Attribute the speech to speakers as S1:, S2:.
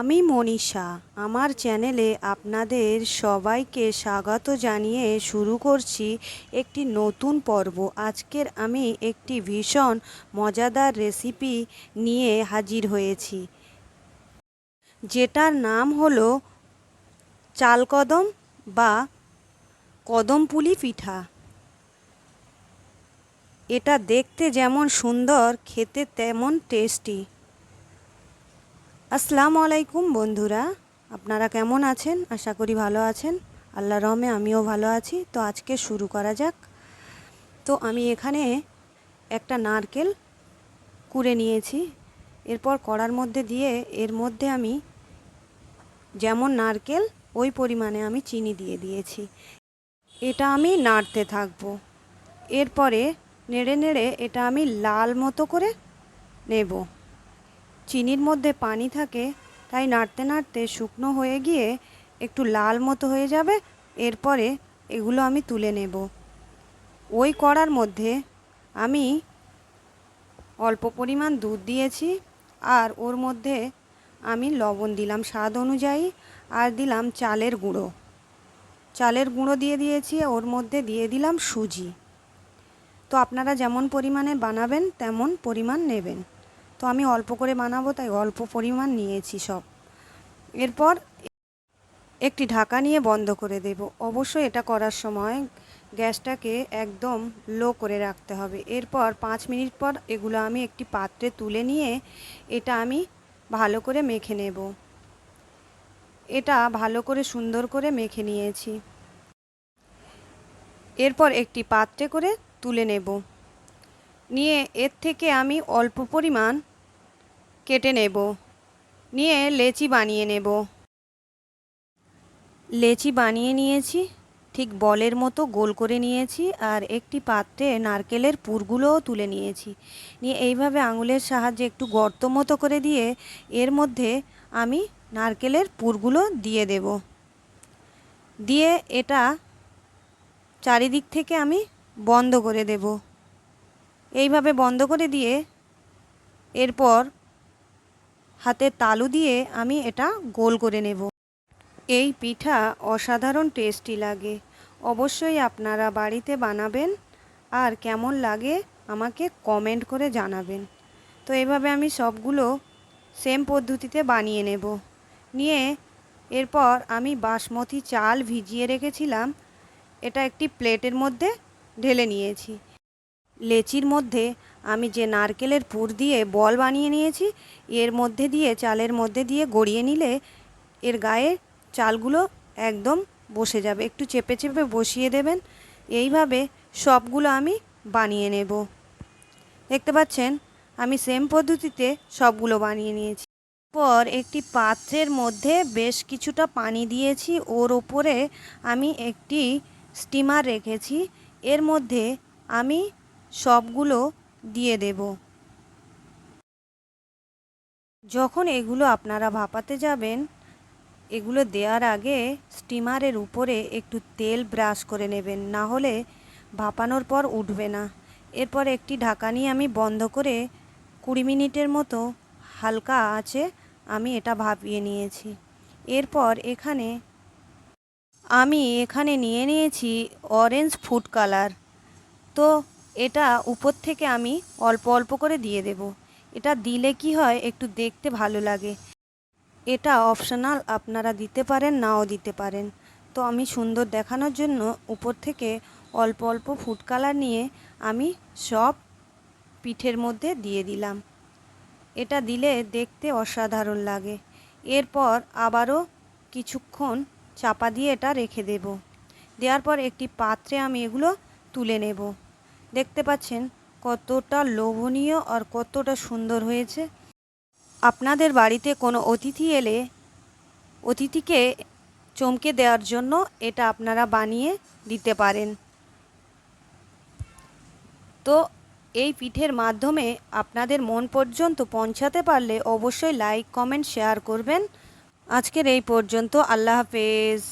S1: আমি মনীষা, আমার চ্যানেলে আপনাদের সবাইকে স্বাগত জানিয়ে শুরু করছি একটি নতুন পর্ব। আজকের আমি একটি ভীষণ মজাদার রেসিপি নিয়ে হাজির হয়েছি। যেটার নাম হলো চালকদম বা কদমপুলি পিঠা। এটা দেখতে যেমন সুন্দর, খেতে তেমন টেস্টি আসসালামু আলাইকুম বন্ধুরা। আপনারা কেমন আছেন? আশা করি ভালো আছেন। আল্লাহ রহমে আমিও ভালো আছি। তো আজকে শুরু করা যাক। তো আমি এখানে একটা নারকেল কুড়ে নিয়েছি। এরপর কড়ার মধ্যে দিয়ে এর মধ্যে আমি যেমন নারকেল, ওই পরিমাণে আমি চিনি দিয়ে দিয়েছি। এটা আমি নাড়তে থাকব। এরপরে নেড়ে নেড়ে এটা আমি লাল মতো করে নেব। চিনির মধ্যে পানি থাকে, তাই নাড়তে নাড়তে শুকনো হয়ে গিয়ে একটু লাল মতো হয়ে যাবে, এরপরে এগুলো আমি তুলে নেব। ওই কড়ার মধ্যে আমি অল্প পরিমাণ দুধ দিয়েছি, আর ওর মধ্যে আমি লবণ দিলাম স্বাদ অনুযায়ী, আর দিলাম চালের গুঁড়ো। চালের গুঁড়ো দিয়ে দিয়েছি, ওর মধ্যে দিয়ে দিলাম সুজি। তো আপনারা যেমন পরিমাণে বানাবেন, তেমন পরিমাণ নেবেন। তো আমি অল্প করে বানাবো, তাই অল্প পরিমাণ নিয়েছি সব। এরপর একটি ঢাকা নিয়ে বন্ধ করে দেব। অবশ্যই এটা করার সময় গ্যাসটাকে একদম লো করে রাখতে হবে। এরপর পাঁচ মিনিট পর এগুলো আমি একটি পাত্রে তুলে নিয়ে এটা আমি ভালো করে মেখে নেব। এটা ভালো করে সুন্দর করে মেখে নিয়েছি। এরপর একটি পাত্রে করে তুলে নেব। নিয়ে এর থেকে আমি অল্প পরিমাণ কেটে নেব। নিয়ে লেচি বানিয়ে নেব। লেচি বানিয়ে নিয়েছি, ঠিক বলের মতো গোল করে নিয়েছি আর একটি পাত্রে নারকেলের পুরগুলোও তুলে নিয়েছি। নিয়ে এইভাবে আঙুলের সাহায্যে একটু গর্ত মতো করে দিয়ে এর মধ্যে আমি নারকেলের পুরগুলো দিয়ে দেব। দিয়ে এটা চারিদিক থেকে আমি বন্ধ করে দেব। এইভাবে বন্ধ করে দিয়ে এরপর হাতের তালু দিয়ে আমি এটা গোল করে নেব। এই পিঠা অসাধারণ টেস্টি লাগে। অবশ্যই আপনারা বাড়িতে বানাবেন আর কেমন লাগে আমাকে কমেন্ট করে জানাবেন। তো এভাবে আমি সবগুলো সেম পদ্ধতিতে বানিয়ে নেব। নিয়ে এরপর আমি বাসমতি চাল ভিজিয়ে রেখেছিলাম। এটা একটি প্লেটের মধ্যে ঢেলে নিয়েছি। লেচির মধ্যে আমি যে নারকেলের পুর দিয়ে বল বানিয়ে নিয়েছি, এর মধ্যে দিয়ে, চালের মধ্যে দিয়ে গড়িয়ে নিলে এর গায়ে চালগুলো একদম বসে যাবে। একটু চেপে চেপে বসিয়ে দেবেন। এইভাবে সবগুলো আমি বানিয়ে নেব। দেখতে পাচ্ছেন, আমি সেম পদ্ধতিতে সবগুলো বানিয়ে নিয়েছি। পর একটি পাত্রের মধ্যে বেশ কিছুটা পানি দিয়েছি। ওর ওপরে আমি একটি স্টিমার রেখেছি। এর মধ্যে আমি সবগুলো দিয়ে দেব। যখন এগুলো আপনারা ভাপাতে যাবেন, এগুলো দেওয়ার আগে স্টিমারের উপরে একটু তেল ব্রাশ করে নেবেন, না হলে ভাপানোর পর উঠবে না। এরপর একটি ঢাকা নিয়ে আমি বন্ধ করে কুড়ি মিনিটের মতো হালকা আছে, আমি এটা ভাপিয়ে নিয়েছি। এরপর এখানে আমি এখানে নিয়ে নিয়েছি অরেঞ্জ ফুড কালার তো এটা উপর থেকে আমি অল্প অল্প করে দিয়ে দেব। এটা দিলে কি হয়, একটু দেখতে ভালো লাগে। এটা অপশনাল আপনারা দিতে পারেন, নাও দিতে পারেন। তো আমি সুন্দর দেখানোর জন্য উপর থেকে অল্প অল্প ফুড কালার নিয়ে আমি সব পিঠের মধ্যে দিয়ে দিলাম। এটা দিলে দেখতে অসাধারণ লাগে। এরপর আবারও কিছুক্ষণ চাপা দিয়ে এটা রেখে দেব। দেওয়ার পর একটি পাত্রে আমি এগুলো তুলে নেব। দেখতে পাচ্ছেন কতটা লোভনীয় আর কতটা সুন্দর হয়েছে। আপনাদের বাড়িতে কোনো অতিথি এলে অতিথিকে চমকে দেওয়ার জন্য এটা আপনারা বানিয়ে দিতে পারেন। তো এই পিঠের মাধ্যমে আপনাদের মন পর্যন্ত পৌঁছাতে পারলে অবশ্যই লাইক, কমেন্ট, শেয়ার করবেন। আজকের এই পর্যন্ত, আল্লাহ হাফেজ।